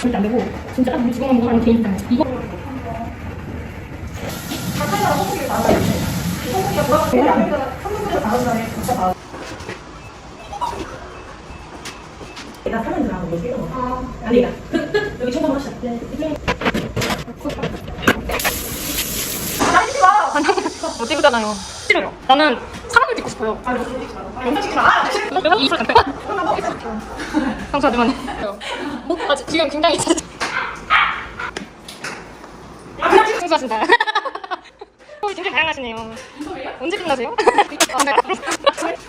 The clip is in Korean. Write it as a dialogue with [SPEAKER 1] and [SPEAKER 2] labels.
[SPEAKER 1] 절대 안 되고 진짜 딱 우리 지금 먹는 거랑 개인 입장이야. 이거 내가 사는 줄 알고 이거 거 아니 나 여기 처음 하시네
[SPEAKER 2] 못 찍잖아요. 싫어요. 나는 사람을 찍고 싶어요.
[SPEAKER 1] 영상 찍지 마.
[SPEAKER 2] 소리 안 돼. 상처 그만해. 아, 지- 지금 굉장히 청소하신다. 어, 굉장히 다양하시네요. 언제 끝나세요? 아, 네. 아,